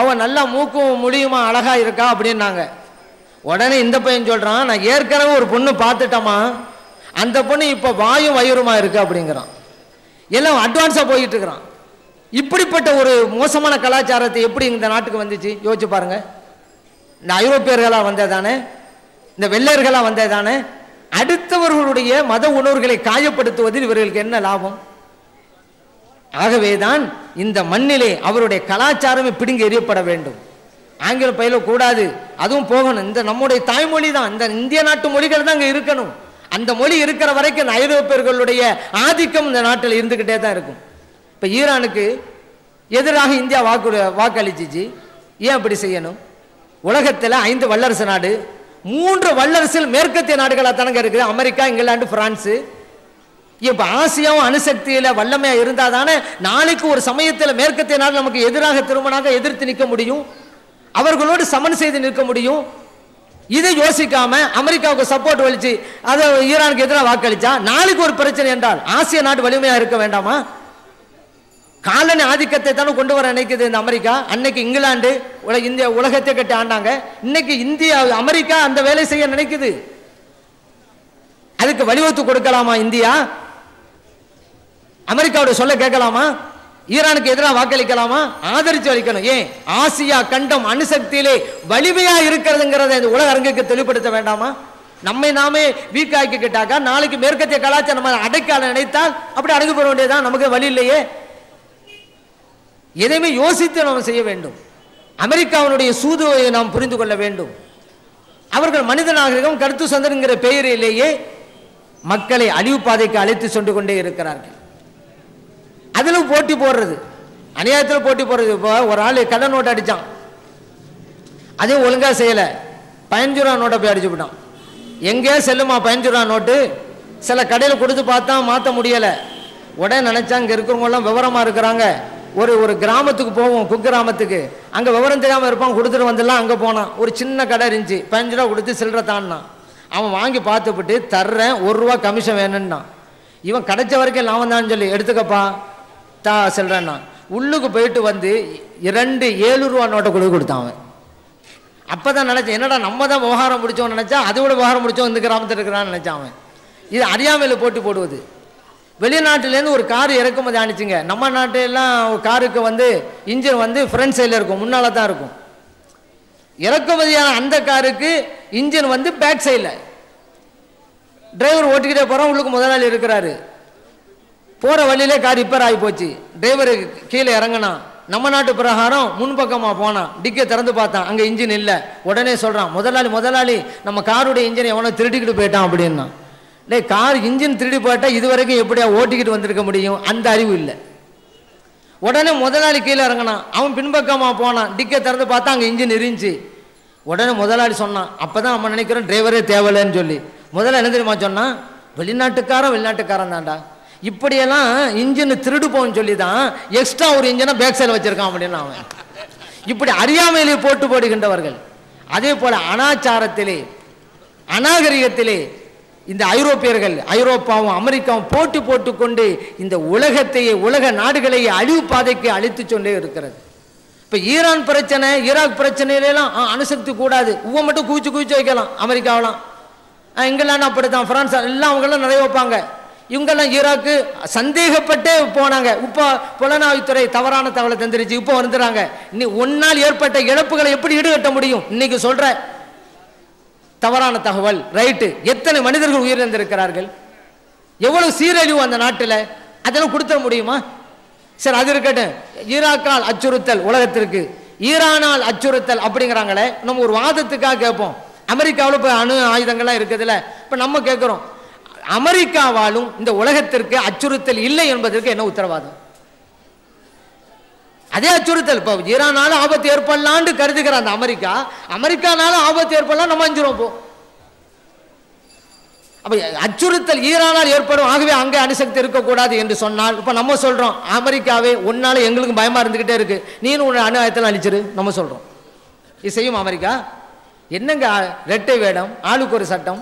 அவன் நல்லா மூக்கும் முடியுமா அழகா இருக்கா அப்படின்னாங்க. உடனே இந்த பையன் சொல்றான் நான் ஏற்கனவே ஒரு பொண்ணு பார்த்துட்டோமா அந்த பொண்ணு இப்போ வாயும் வயிறுமா இருக்கு அப்படிங்கிறான். எல்லாம் அட்வான்ஸாக போயிட்டு இருக்கிறான். இப்படிப்பட்ட ஒரு மோசமான கலாச்சாரத்தை எப்படி இந்த நாட்டுக்கு வந்துச்சு? யோசிச்சு பாருங்க. இந்த ஐரோப்பியர்களாக வந்ததானே இந்த வெள்ளையர்களாக வந்ததானே அடுத்தவர்களுடைய மத உணர்வுகளை காயப்படுத்துவதில் இவர்களுக்கு என்ன லாபம்? ஆகவேதான் இந்த மண்ணிலே அவருடைய கலாச்சாரமே பிடுங்கி எறியப்பட வேண்டும். ஆங்கில பயில கூடாது அதுவும் போகணும். இந்த நம்முடைய தாய்மொழி தான். இந்த இந்திய நாட்டு மொழிகள் தான் இங்கே இருக்கணும். அந்த மொழி இருக்கிற வரைக்கும் இந்த ஐரோப்பியர்களுடைய ஆதிக்கம் இந்த நாட்டில் இருந்துக்கிட்டே தான் இருக்கும். இப்போ ஈரானுக்கு எதிராக இந்தியா வாக்கு வாக்களிச்சிச்சு. ஏன் அப்படி செய்யணும்? உலகத்தில் ஐந்து வல்லரசு நாடு மூன்று வல்லரசில் மேற்கத்திய நாடுகளாக தானங்க இருக்குது. அமெரிக்கா இங்கிலாந்து பிரான்ஸு இப்ப ஆசியாவும் அணுசக்தியில வல்லமையா இருந்தா தானே நாளைக்கு ஒரு சமயத்தில் மேற்கத்திய நாடு நமக்கு எதிராக திருமணாக எதிர்த்து நிற்க முடியும்? அவர்களோடு சமன் செய்து நிற்க முடியும்? இதை யோசிக்காம அமெரிக்காவுக்கு சப்போர்ட் வலிச்சு அதை ஈரானுக்கு எதிராக வாக்களிச்சா? நாளைக்கு ஒரு பிரச்சனை என்றால் ஆசிய நாடு வலிமையா இருக்க வேண்டாமா? காலனி ஆதிக்கத்தை தானே கொண்டு வர நினைக்குது இந்த அமெரிக்கா. அன்னைக்கு இங்கிலாந்து உலக இந்தியா உலகத்தை கட்டி ஆண்டாங்க. இன்னைக்கு இந்தியா அமெரிக்கா அந்த வேலை செய்ய நினைக்குது. அதுக்கு வலியுறுத்து கொடுக்கலாமா இந்தியா? அமெரிக்காவோட சொல்ல கேட்கலாமா? ஈரானுக்கு எதிராக வாக்களிக்கலாமா? ஆதரிச்சு அளிக்கணும் ஏன்? ஆசியா கண்டம் அணுசக்தியிலே வலிமையா இருக்கிறதுங்கிறத இந்த உலக அரங்குக்கு தெளிவுபடுத்த வேண்டாமா? நம்மை நாமே வீக் ஆக்கிக்கிட்டாக்கா நாளைக்கு மேற்கத்திய கலாச்சாரம் நம்ம அடைக்கால நினைத்தால் அப்படி அடங்கு போட வேண்டியதுதான். நமக்கு வழி இல்லையே. எதையுமே யோசித்து நாம் செய்ய வேண்டும். அமெரிக்காவினுடைய சூதுவையை நாம் புரிந்து கொள்ள வேண்டும். அவர்கள் மனித நாகரிகம் கருத்து சந்தனங்கிற பெயரிலேயே மக்களை அழிவு பாதைக்கு அழைத்து சென்று கொண்டே இருக்கிறார்கள். அதிலும் போட்டி போடுறது. அநியாயத்தில் போட்டி போடுறது. இப்போ ஒரு ஆள் கடன் நோட்டு அடிச்சான். அதே ஒழுங்காக செய்யலை. பதினஞ்சு ரூபா நோட்டை போய் அடிச்சு விட்டான். எங்கேயோ செல்லுமா பதினஞ்சு ரூபா நோட்டு? சில கடையில் கொடுத்து பார்த்தா மாற்ற முடியலை. உடனே நினைச்சா இங்கே இருக்கிறவங்கலாம் விவரமாக இருக்கிறாங்க. ஒரு ஒரு கிராமத்துக்கு போவோம் குக்கிராமத்துக்கு. அங்கே விவரம் தெரியாமல் இருப்பான் கொடுத்துட்டு வந்துடலாம் அங்கே போனான். ஒரு சின்ன கடை இருந்துச்சு. பதினஞ்சு ரூபா கொடுத்து சில்லற தான்னான் அவன் வாங்கி பார்த்துப்பட்டு தர்றேன் ஒரு ரூபா கமிஷன் வேணும்னா இவன் கிடைச்ச வரைக்கும் லாபம் தான் சொல்லி எடுத்துக்கப்பா. தா சொல்கிறேன்னா உள்ளுக்கு போயிட்டு வந்து இரண்டு ஏழு ரூபா நோட்டை கொடுத்து கொடுத்தான் அவன். அப்பதான் நினச்சேன் என்னடா நம்ம தான் விவகாரம் முடித்தோம்னு நினச்சா அதை விட விவகாரம் முடிச்சோம் இந்த கிராமத்தில் இருக்கிறான்னு நினச்சான் அவன். இது அறியாமையில் போட்டி போடுவது. வெளிநாட்டிலேருந்து ஒரு கார் இறக்குமதி ஆணிச்சுங்க நம்ம நாட்டிலெல்லாம் ஒரு காருக்கு வந்து இன்ஜின் வந்து ஃப்ரண்ட் சைடில் இருக்கும் முன்னால் தான் இருக்கும். இறக்குமதியான அந்த காருக்கு இன்ஜின் வந்து பேக் சைடில் டிரைவர் ஓட்டிக்கிட்டே போகிறோம் உள்ளுக்கு முதலாளி இருக்கிறாரு. போகிற வழியிலே கார் ரிப்பேர் ஆகி போச்சு. டிரைவரு கீழே இறங்கினான் நம்ம நாட்டு பிரகாரம் முன்பக்கமாக போனான் டிக்கை திறந்து பார்த்தான். அங்கே இன்ஜின் இல்லை. உடனே சொல்கிறான் முதலாளி முதலாளி நம்ம காருடைய இன்ஜினை எவனோ திருடிக்கிட்டு போயிட்டான் அப்படின்னா. டேய் கார் இன்ஜின் திருடி போயிட்டால் இது வரைக்கும் எப்படியா ஓட்டிக்கிட்டு வந்திருக்க முடியும்? அந்த அறிவு இல்லை. உடனே முதலாளி கீழே இறங்கினான் அவன் பின்பக்கமாக போனான் டிக்கை திறந்து பார்த்தா அங்கே இன்ஜின் இருந்துச்சு. உடனே முதலாளி சொன்னான் அப்போ தான் நம்ம நினைக்கிறோம் டிரைவரே தேவையில்லைன்னு சொல்லி. முதல்ல என்ன தெரியுமா சொன்னான்? வெளிநாட்டுக்காரன் வெளிநாட்டுக்காரன் தான்டா. இப்படியெல்லாம் இன்ஜின் திருடு போன்னு சொல்லி தான் எக்ஸ்ட்ரா ஒரு இன்ஜினை பேக் சைடில் வச்சுருக்கான் அப்படின்னு அவன். இப்படி அறியாமையிலே போட்டு போடுகின்றவர்கள். அதே போல் அனாச்சாரத்திலே அநாகரிகத்திலே இந்த ஐரோப்பியர்கள் ஐரோப்பாவும் அமெரிக்காவும் போட்டு போட்டுக்கொண்டு இந்த உலகத்தையே உலக நாடுகளையே அழிவு பாதைக்கு அழித்து கொண்டே இருக்கிறது. இப்போ ஈரான் பிரச்சனை ஈராக் பிரச்சனையிலாம் ஆ, அணுசக்தி கூடாது. உவ மட்டும் குவிச்சு குவிச்சு வைக்கலாம். அமெரிக்காவெலாம் ஆ, இங்கிலாந்து அப்படித்தான் ஃப்ரான்ஸ் எல்லாம் அவங்களாம் நிறைய வைப்பாங்க. இவங்கெல்லாம் ஈராக்கு சந்தேகப்பட்டே போனாங்க. இப்போ புலனாய்வுத்துறை தவறான தகவலை தந்துருச்சு. இப்போ வந்துடுறாங்க. நீ ஒன்னால் ஏற்பட்ட இழப்புகளை எப்படி ஈடுகட்ட முடியும்? இன்னைக்கு சொல்ற தவறான தகவல். ரைட்டு. எத்தனை மனிதர்கள் உயிரிழந்திருக்கிறார்கள்? எவ்வளவு சீரழிவு அந்த நாட்டில்? அதெல்லாம் கொடுத்துட முடியுமா? சரி அது இருக்கட்டும். ஈராக்கால் அச்சுறுத்தல் உலகத்திற்கு. ஈரானால் அச்சுறுத்தல் அப்படிங்கிறாங்களே. நம்ம ஒரு வாதத்துக்காக கேட்போம். அமெரிக்காவில் இப்போ அணு ஆயுதங்கள்லாம் இருக்குதுல்ல. இப்போ நம்ம கேட்குறோம். அமெரிக்காவாலும் இந்த உலகத்திற்கு அச்சுறுத்தல் இல்லை என்பதற்கு என்ன உத்தரவாதம்? அதே அச்சுறுத்தல். இப்போ ஈரானால ஆபத்து ஏற்படலான்னு கருதுகிற அந்த அமெரிக்கா அமெரிக்கானால ஆபத்து ஏற்படலாம் நம்ம அஞ்சிரும் போ அப்போ அச்சுறுத்தல் ஈரானால் ஏற்படும். ஆகவே அங்கே அணுசக்தி இருக்கக்கூடாது என்று சொன்னால் இப்போ நம்ம சொல்றோம் அமெரிக்காவே ஒன்னால எங்களுக்கு பயமா இருந்துகிட்டே இருக்கு. நீனு உன்னை அணு ஆயத்தில் அழிச்சிரு நம்ம சொல்றோம். இது செய்யும் அமெரிக்கா. என்னங்க ரெட்டை வேடம் ஆளுக்கு ஒரு சட்டம்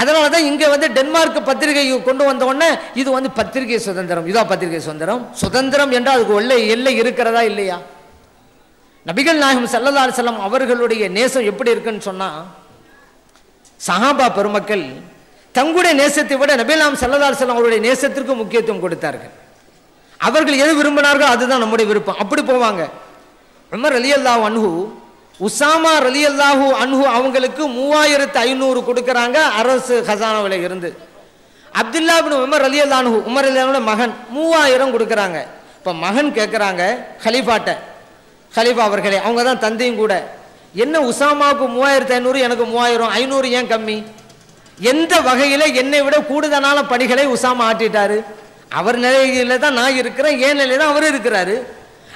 அதனால தான் இங்கே வந்து டென்மார்க் பத்திரிகை கொண்டு வந்த உடனே இது வந்து பத்திரிகை சுதந்திரம். இதா பத்திரிகை சுதந்திரம். சுதந்திரம் என்றால் அதுக்கு உள்ள எல்லை இருக்கிறதா இல்லையா? நபிகள் நாயகம் செல்லதார் செல்லம் அவர்களுடைய நேசம் எப்படி இருக்குன்னு சொன்னால் சஹாபா பெருமக்கள் தங்களுடைய நேசத்தை விட நபிலாம் ஸல்லல்லாஹு அலைஹி அவருடைய நேசத்திற்கு முக்கியத்துவம் கொடுத்தார்கள். அவர்கள் எது விரும்பினார்களோ அதுதான் நம்முடைய விருப்பம். அப்படி போவாங்க. உமர் ரலியல்லாஹு அன்ஹூ உசாமா ரலியல்லாஹு அன்ஹு அவங்களுக்கு மூவாயிரத்து ஐநூறு கொடுக்குறாங்க அரசு ஹசானாவில் இருந்து. அப்துல்லா பின் உமர் ரலியல்லாஹு அன்ஹு உமர் ரலியல்லாஹு மகன் மூவாயிரம் கொடுக்குறாங்க. இப்போ மகன் கேட்குறாங்க ஹலீஃபாட்ட ஹலீஃபா அவர்களே அவங்க தான் தந்தையும் கூட. என்ன உசாமாவுக்கு மூவாயிரத்து ஐநூறு எனக்கு மூவாயிரம் ஐநூறு ஏன் கம்மி? எந்த வகையில் என்னை விட கூடுதலான பணிகளை உசாமா ஆட்டிட்டாரு அவர் நிலையில தான் நான் இருக்கிறேன் என் நிலையில தான் அவர் இருக்கிறாரு.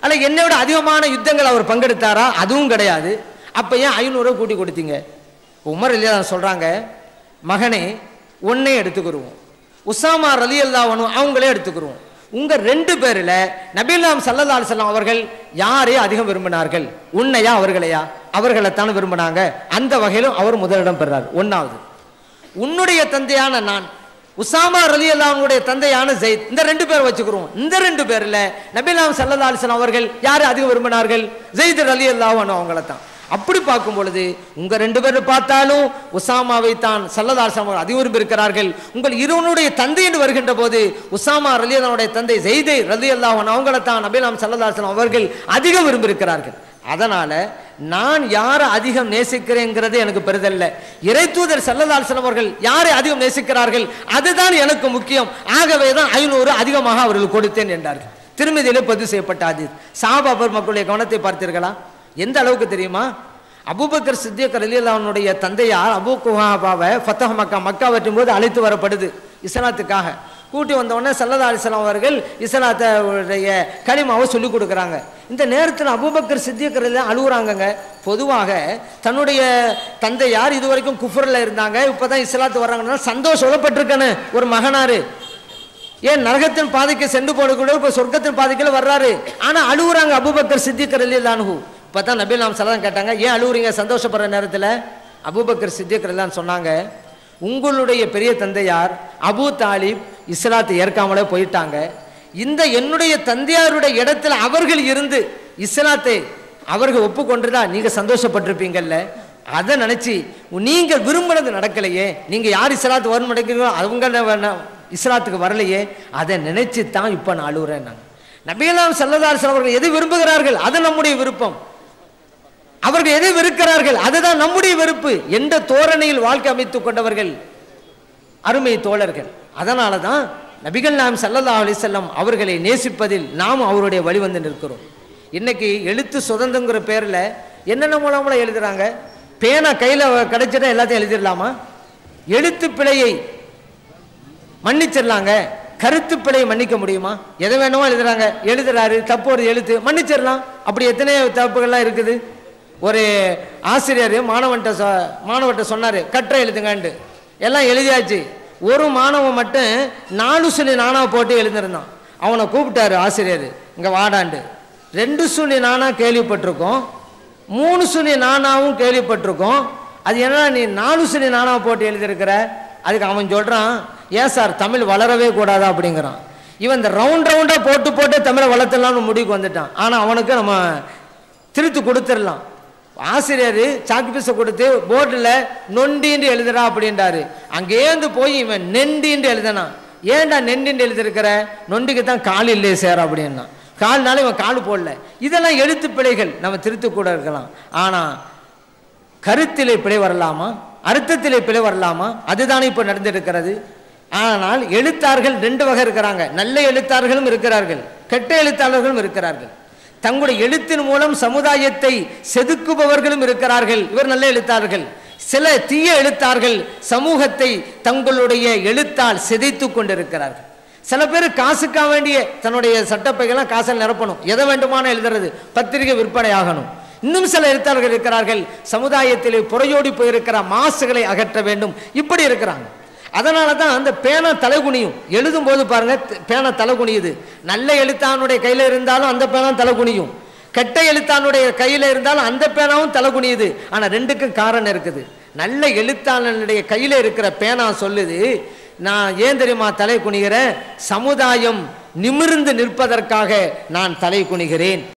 ஆனால் என்னை விட அதிகமான யுத்தங்கள் அவர் பங்கெடுத்தாரா? அதுவும் கிடையாது. அப்போ ஏன் ஐநூறுரூவா கூட்டி கொடுத்தீங்க? உமர் இல்லையா சொல்கிறாங்க மகனே ஒன்னே எடுத்துக்கிருவோம். உசாமா ரலி அல்லாவனும் அவங்களே எடுத்துக்கிருவோம். உங்கள் ரெண்டு பேரில் நபீலாம் சல்லல்லா அலுவலாம் அவர்கள் யாரையும் அதிகம் விரும்பினார்கள்? உன்னையா அவர்களையா? அவர்களைத்தான் விரும்பினாங்க. அந்த வகையிலும் அவர் முதலிடம் பெறார். ஒன்றாவது உன்னுடைய தந்தையான நான் உசாமா ரலி அல்லாவுடைய தந்தையான ஜெயித். இந்த ரெண்டு பேர் வச்சுக்கிறோம். இந்த ரெண்டு பேர்ல நபிலாம் சல்லல்லா அலிஸ்லாம் அவர்கள் யார் அதிகம் விரும்பினார்கள்? ஜெயித் ரலி அல்லாஹ் அவங்கள தான் அப்படி பார்க்கும் பொழுது உங்க ரெண்டு பேர் பார்த்தாலும் உசாமாவை தான் சல்லதாசம் அவர்கள் அதிகம் விரும்பியிருக்கிறார்கள். உங்கள் இருவனுடைய தந்தை என்று வருகின்ற போது உசாமா ரலி அல்லாவுடைய தந்தை ஜெய்தை ரலி அல்லாஹன் அவங்கள தான் நபிலாம் சல்லதாசன் அவர்கள் அதிகம் விரும்பியிருக்கிறார்கள். அதனால நான் யாரை அதிகம் நேசிக்கிறேங்கிறது எனக்கு பெரிதல்ல. இறைத்தூதர் தூதர் அவர்கள் யாரை அதிகம் நேசிக்கிறார்கள்? அதுதான் எனக்கு முக்கியம். ஆகவே தான் ஐநூறு அதிகமாக அவர்கள் கொடுத்தேன் என்றார்கள். திருமதியிலே பதிவு செய்யப்பட்ட அது சாபாபர் மக்களுடைய கவனத்தை பார்த்தீர்களா? எந்த அளவுக்கு தெரியுமா? அபுபக்கர் சித்தியக் ரலியல்லாவுடைய தந்தையார் அபூ குஹாபாவை ஃபத்தஹ் மக்கா மக்கா வெட்டும் போது அழைத்து வரப்படுது. இஸ்லாத்துக்காக. கூட்டி வந்த உடனே சல்லதா அலிஸ்லாம் அவர்கள் இஸ்லாத்துடைய களிமாவை சொல்லிக் கொடுக்குறாங்க. இந்த நேரத்தில் அபூபக்கர் சித்திக்கிறது அழுகுறாங்கங்க. பொதுவாக தன்னுடைய தந்தையார் இது வரைக்கும் குஃபரில் இருந்தாங்க இப்போ தான் இஸ்லாத்து வர்றாங்கன்னா சந்தோஷப்பட்டிருக்கேன்னு ஒரு மகனாரு. ஏன் நரகத்தின் பாதைக்கு சென்று போடக்கூடிய இப்போ சொர்க்கத்தின் பாதைக்கில் வர்றாரு. ஆனால் அழுகுறாங்க அபூபக்கர் சித்திகர் அலிலானு இப்போ தான் நபி நாம் சலாம் கேட்டாங்க ஏன் அழுகுறீங்க? சந்தோஷப்படுற நேரத்தில்? அபூபக்கர் சித்திகர் சொன்னாங்க உங்களுடைய பெரிய தந்தையார் அபு தாலிப். இஸ்லாத்தை ஏற்காமலே போயிட்டாங்க. இந்த என்னுடைய தந்தையாருடைய இடத்துல அவர்கள் இருந்து இஸ்லாத்தை அவர்கள் ஒப்புக்கொண்டுதா நீங்க சந்தோஷப்பட்டிருப்பீங்கல்ல. அதை நினைச்சு நீங்க விரும்பினது நடக்கலையே நீங்க யார் இஸ்லாத்து வரும் நடக்கிறீங்களோ அவங்க இஸ்லாத்துக்கு வரலையே அதை நினைச்சு தான் இப்போ நான் அழுகுறேன் நான். நபிகலாம் சல்லதார் அவர்கள் எதை விரும்புகிறார்கள்? அது நம்முடைய விருப்பம். அவர்கள் எதை வெறுக்கிறார்கள்? அதுதான் நம்முடைய வெறுப்பு. எந்த தோரணையில் வாழ்க்கை அமைத்துக் கொண்டவர்கள் அருமை தோழர்கள். அதனால தான் நபிகள் நாம் சல்லல்லா அலிசல்லம் அவர்களை நேசிப்பதில் நாம் அவருடைய வழி வந்து நிற்கிறோம். இன்றைக்கி எழுத்து சுதந்திரங்கிற பேரில் என்னென்ன மூலமும் எழுதுகிறாங்க பேனா கையில் கிடைச்சிட்டா எல்லாத்தையும் எழுதிடலாமா? எழுத்து பிழையை மன்னிச்சிடலாங்க. கருத்து பிழையை மன்னிக்க முடியுமா? எதை வேணுமோ எழுதுறாங்க. எழுதுறாரு தப்பு ஒரு எழுத்து மன்னிச்சிடலாம். அப்படி எத்தனை தப்புகள்லாம் இருக்குது. ஒரு ஆசிரியர் மாணவன்கிட்ட சொ மாணவர்கிட்ட சொன்னார் கற்ற எழுதுங்கன்ட்டு. எல்லாம் எழுதியாச்சு. ஒரு மாணவன் மட்டும் நாலு சுனி நானா போட்டு எழுந்திருந்தான் அவனை கூப்பிட்டாரு ஆசிரியர் இங்கே வாடாண்டு ரெண்டு சொல்லி நானா கேள்விப்பட்டிருக்கோம் மூணு சொல்லி நானாவும் கேள்விப்பட்டிருக்கோம். அது என்னடா நீ நாலு சுனி நானா போட்டு எழுதியிருக்கிற? அதுக்கு அவன் சொல்கிறான் ஏன் சார் தமிழ் வளரவே கூடாதா? அப்படிங்கிறான். இவன் இந்த ரவுண்ட் ரவுண்டாக போட்டு போட்டு தமிழை வளர்த்தலாம்னு முடிவுக்கு வந்துட்டான். ஆனால் அவனுக்கு நம்ம திருத்து கொடுத்துடலாம். ஆசிரியர் சாக்கு பீஸை கொடுத்து போர்டில் நொண்டின்னு எழுதுறா அப்படின்றாரு. அங்கேருந்து போய் இவன் நெண்டின்னு எழுதினான். ஏன்டா நெண்டின்னு எழுதிருக்கிற நொண்டிக்கு தான் கால் இல்லையே சேர அப்படின்னா. கால்னால இவன் கால் போடல. இதெல்லாம் எழுத்து பிழைகள். நம்ம திருத்து கூட இருக்கலாம். ஆனால் கருத்திலே பிழை வரலாமா? அர்த்தத்திலே பிழை வரலாமா? அதுதானே இப்போ நடந்திருக்கிறது. ஆனால் எழுத்தார்கள் ரெண்டு வகை இருக்கிறாங்க. நல்ல எழுத்தார்களும் இருக்கிறார்கள். கெட்ட எழுத்தாளர்களும் இருக்கிறார்கள். தங்களுடைய எழுத்தின் மூலம் சமுதாயத்தை செதுக்குபவர்களும் இருக்கிறார்கள். இவர் நல்ல எழுத்தார்கள் சில தீய எழுத்தார்கள் சமூகத்தை தங்களுடைய எழுத்தால் சிதைத்து கொண்டிருக்கிறார்கள். சில பேர் காசுக்காக வேண்டிய தன்னுடைய சட்டப்பைகள்லாம் காசில் நிரப்பணும். எதை வேண்டுமான எழுதுறது. பத்திரிகை விற்பனை ஆகணும். இன்னும் சில எழுத்தாளர்கள் இருக்கிறார்கள். சமுதாயத்திலே புறையோடி போயிருக்கிற மாசுகளை அகற்ற வேண்டும். இப்படி இருக்கிறாங்க. அதனால தான் அந்த பேனா தலைகுனியும் எழுதும் போது பாருங்கள் த- பேனா தலைகுனியுது நல்ல எழுத்தானுடைய கையில் இருந்தாலும் அந்த பேனா தலைகுனியும் கெட்ட எழுத்தானுடைய கையில் இருந்தாலும் அந்த பேனாவும் தலைகுனியுது ஆனால் ரெண்டுக்கும் காரணம் இருக்குது. நல்ல எழுத்தாளனுடைய கையில் இருக்கிற பேனா சொல்லுது நான் ஏன் தெரியுமா தலை குனிகிறேன்? சமுதாயம் நிமிர்ந்து நிற்பதற்காக நான் தலை குனிகிறேன்.